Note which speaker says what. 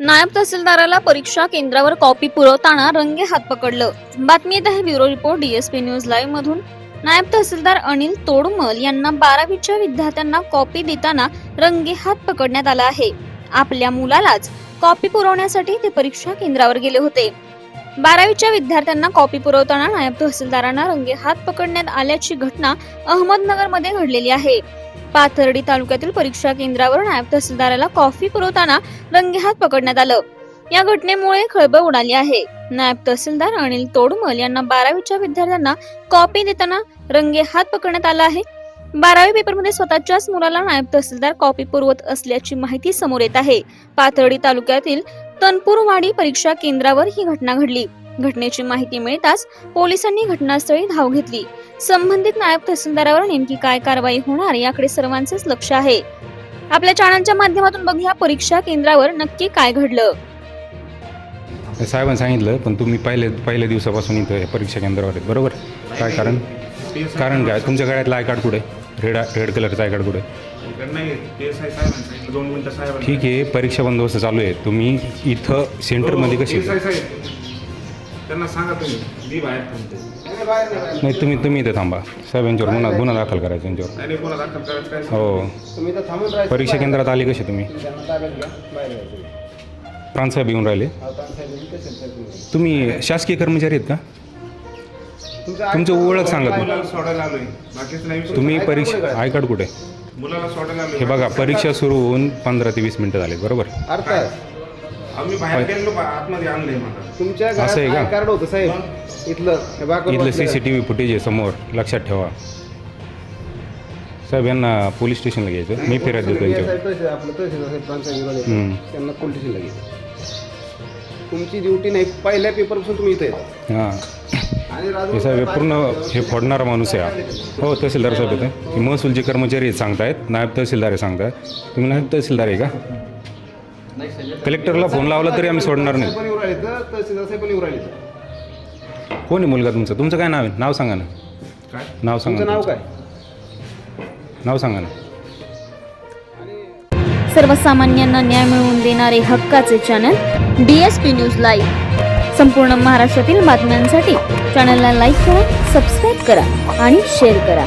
Speaker 1: नायब तहसीलदाराला परीक्षा केंद्रावर कॉपी पुरवताना रंगे हात पकडलं. बातमी येत आहे bureau report DSP news live मधून. नायब तहसीलदार अनिल तोडमल यांना बारावीच्या विद्यार्थ्यांना कॉपी देताना रंगे हात पकडण्यात आला आहे. आपल्या मुलालाच कॉपी पुरवण्यासाठी ते परीक्षा केंद्रावर गेले होते. बारावीच्या विद्यार्थ्यांना कॉपी पुरवताना नायब तहसीलदारांना रंगे हात पकडण्यात आल्याची घटना अहमदनगरमध्ये घडलेली आहे. पाथर्डी तालुक्यातील परीक्षा केंद्रावर नायब तहसीलदाराला कॉफी पुरवताना रंगेहात पकडण्यात आलं. या घटनेमुळे खळबळ उडाली आहे. नायब तहसीलदार अनिल तोडमल यांना बारावीच्या विद्यार्थ्यांना कॉपी देताना रंगे हात पकडण्यात आला आहे. बारावी पेपरमध्ये स्वतःच्याच मुलाला नायब तहसीलदार कॉपी पुरवत असल्याची माहिती समोर येत आहे. पाथर्डी तालुक्यातील तनपूरवाडी परीक्षा केंद्रावर ही घटना घडली. घटनेची माहिती मिळताच पोलिसांनी घटनास्थळी धाव घेतली. संबंधित नायब तहसीलदारावर नेमकी काय कारवाई होणार याकडे सर्वांचेच लक्ष आहे. आपल्या चॅनलच्या माध्यमातून बघूया परीक्षा केंद्रावर नक्की काय घडलं.
Speaker 2: साहेबांनी सांगितलं पण तुम्ही पहिले पहिल्या दिवसापासून इथं या परीक्षा केंद्रावर आहेत बरोबर? काय कारण? कारण काय? तुमच्या गळ्यातलं आय कार्ड कुठे? रेड रेड कलरचं आय कार्ड कुठे?
Speaker 3: नाही ते साहेब साहेबांनी सांगितलं दोन मिनिटं साहेबांनी
Speaker 2: ठीक आहे परीक्षा बंदोबस्त चालू आहे. तुम्ही इथं सेंटरमध्ये कशी
Speaker 3: त्यांना सांगा तुम्ही मी बाहेर थांबते.
Speaker 2: नाही तुम्ही तुम्ही इथं थांबा. साहेबांच्यावर गुन्हा गुन्हा दाखल करायचा
Speaker 3: कोणा दाखल काय?
Speaker 2: हो.
Speaker 4: तुम्ही तर थांबून राहायचं
Speaker 2: परीक्षा केंद्रात आले कसे तुम्ही?
Speaker 4: त्यांना ताब्यात घ्या बाहेर यायचं.
Speaker 2: प्रांतसाहेब येऊन राहिले.
Speaker 4: आता साहेब साहेब तुम्ही.
Speaker 2: तुम्ही शासकीय कर्मचारी आहेत का?
Speaker 4: तुमचं
Speaker 2: तुमचं ओळख सांगा तुम्ही.
Speaker 3: मुलाला सोडायला आलोय. बाकीच नाही विषय.
Speaker 2: तुम्ही परीक्षा आय कार्ड कुठे?
Speaker 3: मुलाला सोडायला आलोय.
Speaker 2: हे बघा परीक्षा सुरू होऊन पंधरा ते वीस मिनटं झाले बरोबर?
Speaker 4: अर्थात.
Speaker 3: आम्ही बाहेर गेलो आतमध्ये आणलंय मला
Speaker 4: तुमच्या
Speaker 2: असं आहे का?
Speaker 4: घरात कार्ड होतं साहेब. इथलं हे
Speaker 2: इथलं C. C T V footage आहे समोर लक्षात ठेवा. साहेब यांना पोलीस स्टेशनला घ्यायचं. मी फिरत देतो
Speaker 4: हे
Speaker 2: त्यांच्यावर
Speaker 4: आपलं तहसील साहेब प्रांताधिकारी वाले.
Speaker 2: हम्म.
Speaker 4: त्यांना पोलीस स्टेशनला घ्यायचं तुमची ड्युटी नाही पहिल्या पेपरपासून तुम्ही इथं येता.
Speaker 2: हां.
Speaker 4: आणि
Speaker 2: हे साहेब हे पूर्ण हे फोडणारा माणूस आहे हा. हो तहसीलदार साहेब येते हे महसूलचे कर्मचारी आहेत सांगतायत. नायब तहसीलदार आहे सांगतायत. तुम्ही नायब तहसीलदार आहे का? कलेक्टरला फोन लावला तरी आम्ही सोडणार नाही.
Speaker 4: पण येऊ राहिले तर तहसीलदार साहेब पण येऊ राहिले इथं.
Speaker 2: कोण आहे मुलगा तुमचा? तुमचं काय नाव आहे? नाव सांगा ना.
Speaker 3: काय?
Speaker 2: नाव सांगा
Speaker 4: तुमचं नाव
Speaker 2: तुमचं.
Speaker 4: काय
Speaker 2: नाव सांगा ना.
Speaker 1: सर्वसामान्यांना न्याय मिळवून देणारे हक्काचे चॅनल डीएसपी न्यूज लाईव्ह संपूर्ण महाराष्ट्रातील बातम्यांसाठी चॅनलला लाईक करा सबस्क्राईब करा आणि शेअर करा.